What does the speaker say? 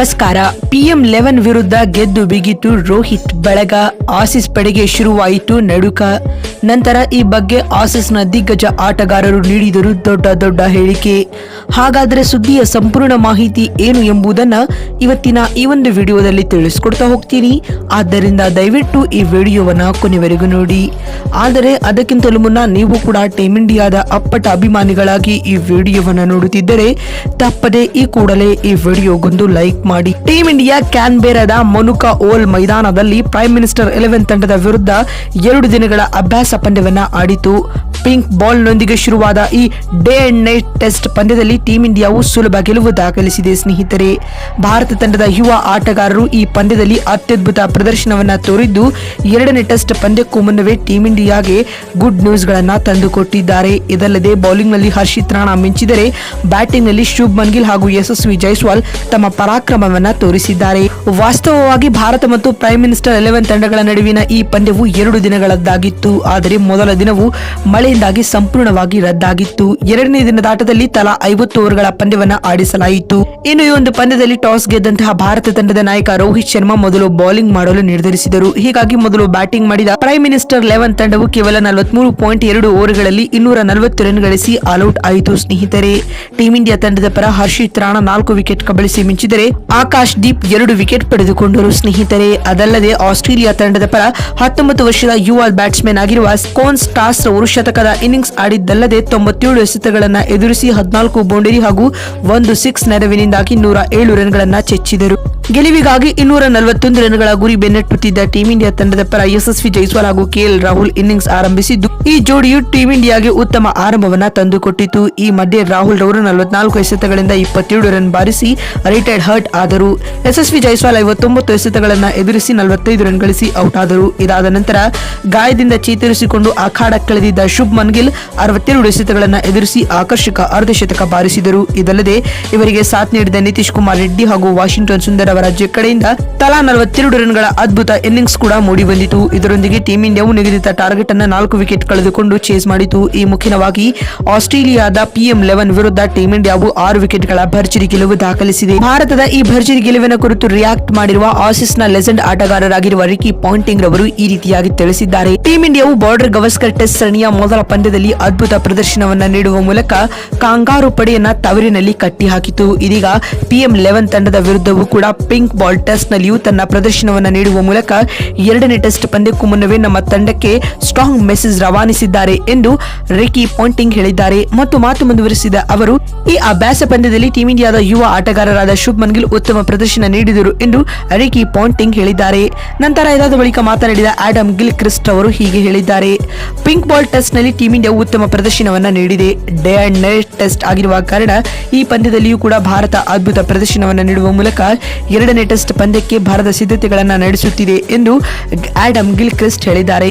ನಮಸ್ಕಾರ. PM eleven ವಿರುದ್ಧ ಗೆದ್ದು ಬಿಗಿತು ರೋಹಿತ್. ಬಳಗ ಆಸಿಸ್ ಪಡೆಗೆ ಶುರುವಾಯಿತು ನಡುಕ. ನಂತರ ಈ ಬಗ್ಗೆ ಆಸಿಸ್ನ ದಿಗ್ಗಜ ಆಟಗಾರರು ನೀಡಿದರು ದೊಡ್ಡ ದೊಡ್ಡ ಹೇಳಿಕೆ. ಹಾಗಾದರೆ ಸುದ್ದಿಯ ಸಂಪೂರ್ಣ ಮಾಹಿತಿ ಏನು ಎಂಬುದನ್ನು ಇವತ್ತಿನ ಈ ಒಂದು ವಿಡಿಯೋದಲ್ಲಿ ತಿಳಿಸ್ಕೊಡ್ತಾ ಹೋಗ್ತೀನಿ. ಆದ್ದರಿಂದ ದಯವಿಟ್ಟು ಈ ವಿಡಿಯೋವನ್ನು ಕೊನೆವರೆಗೂ ನೋಡಿ. ಆದರೆ ಅದಕ್ಕಿಂತಲೂ ಮುನ್ನ ನೀವು ಕೂಡ ಟೀಮ್ ಇಂಡಿಯಾದ ಅಪ್ಪಟ ಅಭಿಮಾನಿಗಳಾಗಿ ಈ ವಿಡಿಯೋವನ್ನು ನೋಡುತ್ತಿದ್ದರೆ ತಪ್ಪದೆ ಈ ಕೂಡಲೇ ಈ ವಿಡಿಯೋಗೊಂದು ಲೈಕ್ ಮಾಡಿ. ಟೀಂ ಇಂಡಿಯಾ ಕ್ಯಾನ್ಬೇರಾದ ಮೊನುಕಾ ಓಲ್ ಮೈದಾನದಲ್ಲಿ ಪ್ರೈಮ್ ಮಿನಿಸ್ಟರ್ ಎಲೆವೆನ್ ತಂಡದ ವಿರುದ್ಧ ಎರಡು ದಿನಗಳ ಅಭ್ಯಾಸ ಪಂದ್ಯವನ್ನ ಆಡಿತು. ಪಿಂಕ್ ಬಾಲ್ನೊಂದಿಗೆ ಶುರುವಾದ ಈ ಡೇ ಅಂಡ್ ನೈಟ್ ಟೆಸ್ಟ್ ಪಂದ್ಯದಲ್ಲಿ ಟೀಂ ಇಂಡಿಯಾವು ಸುಲಭ ಗೆಲುವು ದಾಖಲಿಸಿದೆ, ಸ್ನೇಹಿತರೆ. ಭಾರತ ತಂಡದ ಯುವ ಆಟಗಾರರು ಈ ಪಂದ್ಯದಲ್ಲಿ ಅತ್ಯದ್ಭುತ ಪ್ರದರ್ಶನವನ್ನು ತೋರಿದ್ದು, ಎರಡನೇ ಟೆಸ್ಟ್ ಪಂದ್ಯಕ್ಕೂ ಮುನ್ನವೇ ಟೀಂ ಇಂಡಿಯಾಗೆ ಗುಡ್ ನ್ಯೂಸ್ಗಳನ್ನು ತಂದುಕೊಟ್ಟಿದ್ದಾರೆ. ಇದಲ್ಲದೆ ಬೌಲಿಂಗ್ನಲ್ಲಿ ಹರ್ಷಿತ್ ರಾಣಾ ಮಿಂಚಿದರೆ, ಬ್ಯಾಟಿಂಗ್ನಲ್ಲಿ ಶುಭ್ಮನ್ ಗಿಲ್ ಹಾಗೂ ಯಶಸ್ವಿ ಜೈಸ್ವಾಲ್ ತಮ್ಮ ಪರಾಕ್ರಮವನ್ನು ತೋರಿಸಿದ್ದಾರೆ. ವಾಸ್ತವವಾಗಿ ಭಾರತ ಮತ್ತು ಪ್ರೈಮ್ ಮಿನಿಸ್ಟರ್ ಎಲೆವೆನ್ ತಂಡಗಳ ನಡುವಿನ ಈ ಪಂದ್ಯವು ಎರಡು ದಿನಗಳದ್ದಾಗಿತ್ತು. ಆದರೆ ಮೊದಲ ದಿನವು ಮಳೆಯಿಂದಾಗಿ ಸಂಪೂರ್ಣವಾಗಿ ರದ್ದಾಗಿತ್ತು. ಎರಡನೇ ದಿನದ ಆಟದಲ್ಲಿ ತಲಾ ಐವತ್ತು ಓವರ್ಗಳ ಪಂದ್ಯವನ್ನ ಆಡಿಸಲಾಯಿತು. ಇನ್ನು ಈ ಒಂದು ಪಂದ್ಯದಲ್ಲಿ ಟಾಸ್ ಗೆದ್ದಂತಹ ಭಾರತ ತಂಡದ ನಾಯಕ ರೋಹಿತ್ ಶರ್ಮಾ ಮೊದಲು ಬೌಲಿಂಗ್ ಮಾಡಲು ನಿರ್ಧರಿಸಿದರು. ಹೀಗಾಗಿ ಮೊದಲು ಬ್ಯಾಟಿಂಗ್ ಮಾಡಿದ ಪ್ರೈಮ್ ಮಿನಿಸ್ಟರ್ ಲೆವೆನ್ ತಂಡವು ಕೇವಲ ನಲವತ್ಮೂರು ಪಾಯಿಂಟ್ ಎರಡು ಓವರ್ಗಳಲ್ಲಿ ಇನ್ನೂರ ನಲವತ್ತು ರನ್ ಗಳಿಸಿ ಆಲ್ಔಟ್ ಆಯಿತು. ಸ್ನೇಹಿತರೆ, ಟೀಂ ಇಂಡಿಯಾ ತಂಡದ ಪರ ಹರ್ಷಿತ್ ರಾಣಾ ನಾಲ್ಕು ವಿಕೆಟ್ ಕಬಳಿಸಿ ಮಿಂಚಿದರೆ ಆಕಾಶ್ ದೀಪ್ ಎರಡು ವಿಕೆಟ್ ಪಡೆದುಕೊಂಡರು. ಸ್ನೇಹಿತರೆ, ಅದಲ್ಲದೆ ಆಸ್ಟ್ರೇಲಿಯಾ ತಂಡದ ಪರ ಹತ್ತೊಂಬತ್ತು ವರ್ಷದ ಯುವ ಬ್ಯಾಟ್ಸ್ಮನ್ ಆಗಿರುವ ಸ್ಕೋನ್ ಸ್ಟಾರ್ಸ್ ಅವರು ಶತಕದ ಇನ್ನಿಂಗ್ಸ್ ಆಡಿದ್ದಲ್ಲದೆ ತೊಂಬತ್ತೇಳು ಎಸೆತಗಳನ್ನು ಎದುರಿಸಿ ಹದಿನಾಲ್ಕು ಬೌಂಡರಿ ಹಾಗೂ ಒಂದು ಸಿಕ್ಸ್ ನೆರವಿನಿಂದಾಗಿ ನೂರ ಏಳು ರನ್ಗಳನ್ನು ಚೆಚ್ಚಿದರು. ಗೆಲುವಿಗಾಗಿ ಇನ್ನೂರ ನಲವತ್ತೊಂದು ರನ್ಗಳ ಗುರಿ ಬೆನ್ನಟ್ಟುತ್ತಿದ್ದ ಟೀಂ ಇಂಡಿಯಾ ತಂಡದ ಪರ ಯಶಸ್ವಿ ಜೈಸ್ವಾಲ್ ಹಾಗೂ ಕೆಎಲ್ ರಾಹುಲ್ ಇನ್ನಿಂಗ್ಸ್ ಆರಂಭಿಸಿದ್ದು, ಈ ಜೋಡಿಯು ಟೀಂ ಇಂಡಿಯಾಗೆ ಉತ್ತಮ ಆರಂಭವನ್ನ ತಂದುಕೊಟ್ಟಿತು. ಈ ಮಧ್ಯೆ ರಾಹುಲ್ ರವರು ನಲವತ್ನಾಲ್ಕು ಎಸೆತಗಳಿಂದ ಇಪ್ಪತ್ತೇಳು ರನ್ ಬಾರಿಸಿ ರಿಟೈರ್ಡ್ ಹರ್ಟ್ ಆದರು. ಯಶಸ್ವಿ ಜೈಸ್ವಾಲ್ ಐವತ್ತೊಂಬತ್ತು ಎಸೆತಗಳನ್ನು ಎದುರಿಸಿ ನಲವತ್ತೈದು ರನ್ ಗಳಿಸಿ ಔಟ್ ಆದರು. ಇದಾದ ನಂತರ ಗಾಯದಿಂದ ಚೇತರಿಸಿಕೊಂಡು ಅಖಾಡಕ್ಕಿಳಿದಿದ್ದ ಶುಭ್ಮನ್ ಗಿಲ್ ಅರವತ್ತೆರಡು ಎಸೆತಗಳನ್ನು ಎದುರಿಸಿ ಆಕರ್ಷಕ ಅರ್ಧಶತಕ ಬಾರಿಸಿದರು. ಇದಲ್ಲದೆ ಇವರಿಗೆ ಸಾಥ್ ನೀಡಿದ ನಿತೀಶ್ ಕುಮಾರ್ ರೆಡ್ಡಿ ಹಾಗೂ ವಾಷಿಂಗ್ಟನ್ ಸುಂದರ್ ಅವರ ಕಡೆಯಿಂದ ತಲಾ ನಲವತ್ತೆರಡು ರನ್ಗಳ ಅದ್ಭುತ ಇನ್ನಿಂಗ್ಸ್ ಕೂಡ ಮೂಡಿ ಬಂದಿತು. ಇದರೊಂದಿಗೆ ಟೀಂ ಇಂಡಿಯಾವು ನಿಗದಿತ ಟಾರ್ಗೆಟ್ ಅನ್ನ ನಾಲ್ಕು ವಿಕೆಟ್ ಕಳೆದುಕೊಂಡು ಚೇಸ್ ಮಾಡಿತು. ಈ ಮುಖ್ಯವಾಗಿ ಆಸ್ಟ್ರೇಲಿಯಾದ ಪಿಎಂ ಲೆವೆನ್ ವಿರುದ್ಧ ಟೀಂ ಇಂಡಿಯಾವು ಆರು ವಿಕೆಟ್ಗಳ ಭರ್ಜರಿ ಗೆಲುವು ದಾಖಲಿಸಿದೆ. ಭಾರತದ ಈ ಭರ್ಜರಿ ಗೆಲುವಿನ ಕುರಿತು ರಿಯಾಕ್ಟ್ ಮಾಡಿರುವ ಆಸೀಸ್ನ ಲೆಜೆಂಡ್ ಆಟಗಾರರಾಗಿರುವ ರಿಕಿ ಪಾಯಿಂಟಿಂಗ್ ರವರು ಈ ರೀತಿಯಾಗಿ ತಿಳಿಸಿದ್ದಾರೆ. ಟೀಂ ಇಂಡಿಯಾವು ಬಾರ್ಡರ್ ಗವಸ್ಕರ್ ಟೆಸ್ಟ್ ಸರಣಿಯ ಮೊದಲ ಪಂದ್ಯದಲ್ಲಿ ಅದ್ಭುತ ಪ್ರದರ್ಶನವನ್ನ ನೀಡುವ ಮೂಲಕ ಕಾಂಗಾರು ಪಡೆಯನ್ನ ತವರಿನಲ್ಲಿ ಕಟ್ಟಿಹಾಕಿತು. ಇದೀಗ ಪಿಎಂ ಲೆವೆನ್ ತಂಡದ ವಿರುದ್ಧವೂ ಕೂಡ ಪಿಂಕ್ ಬಾಲ್ ಟೆಸ್ಟ್ ನಲ್ಲಿಯೂ ತನ್ನ ಪ್ರದರ್ಶನವನ್ನ ನೀಡುವ ಮೂಲಕ ಎರಡನೇ ಟೆಸ್ಟ್ ಪಂದ್ಯಕ್ಕೂ ಮುನ್ನವೇ ನಮ್ಮ ತಂಡಕ್ಕೆ ಸ್ಟ್ರಾಂಗ್ ಮೆಸೇಜ್ ರವಾನಿಸಿದ್ದಾರೆ ಎಂದು ರಿಕಿ ಪಾಂಟಿಂಗ್ ಹೇಳಿದ್ದಾರೆ. ಮತ್ತು ಮಾತು ಮುಂದುವರಿಸಿದ ಅವರು, ಈ ಅಭ್ಯಾಸ ಪಂದ್ಯದಲ್ಲಿ ಟೀಂ ಇಂಡಿಯಾದ ಯುವ ಆಟಗಾರರಾದ ಶುಭ್ಮನ್ ಗಿಲ್ ಉತ್ತಮ ಪ್ರದರ್ಶನ ನೀಡಿದರು ಎಂದು ರಿಕಿ ಪಾಂಟಿಂಗ್ ಹೇಳಿದ್ದಾರೆ. ನಂತರ ಇದಾದ ಬಳಿಕ ಮಾತನಾಡಿದ ಆಡಮ್ ಗಿಲ್ ಕ್ರಿಸ್ಟ್ ಅವರು ಹೀಗೆ ಹೇಳಿದ್ದಾರೆ. Pink ball test team India ಉತ್ತಮ ಪ್ರದರ್ಶನವನ್ನು ನೀಡಿದೆ. ಡೇ ಅಂಡ್ ನೈಟ್ ಟೆಸ್ಟ್ ಆಗಿರುವ ಕಾರಣ ಈ ಪಂದ್ಯದಲ್ಲಿಯೂ ಕೂಡ ಭಾರತ ಅದ್ಭುತ ಪ್ರದರ್ಶನವನ್ನು ನೀಡುವ ಮೂಲಕ ಎರಡನೇ ಟೆಸ್ಟ್ ಪಂದ್ಯಕ್ಕೆ ಭಾರತ ಸಿದ್ಧತೆಗಳನ್ನು ನಡೆಸುತ್ತಿದೆ ಎಂದು ಆಡಮ್ ಗಿಲ್ ಕ್ರಿಸ್ಟ್ ಹೇಳಿದ್ದಾರೆ.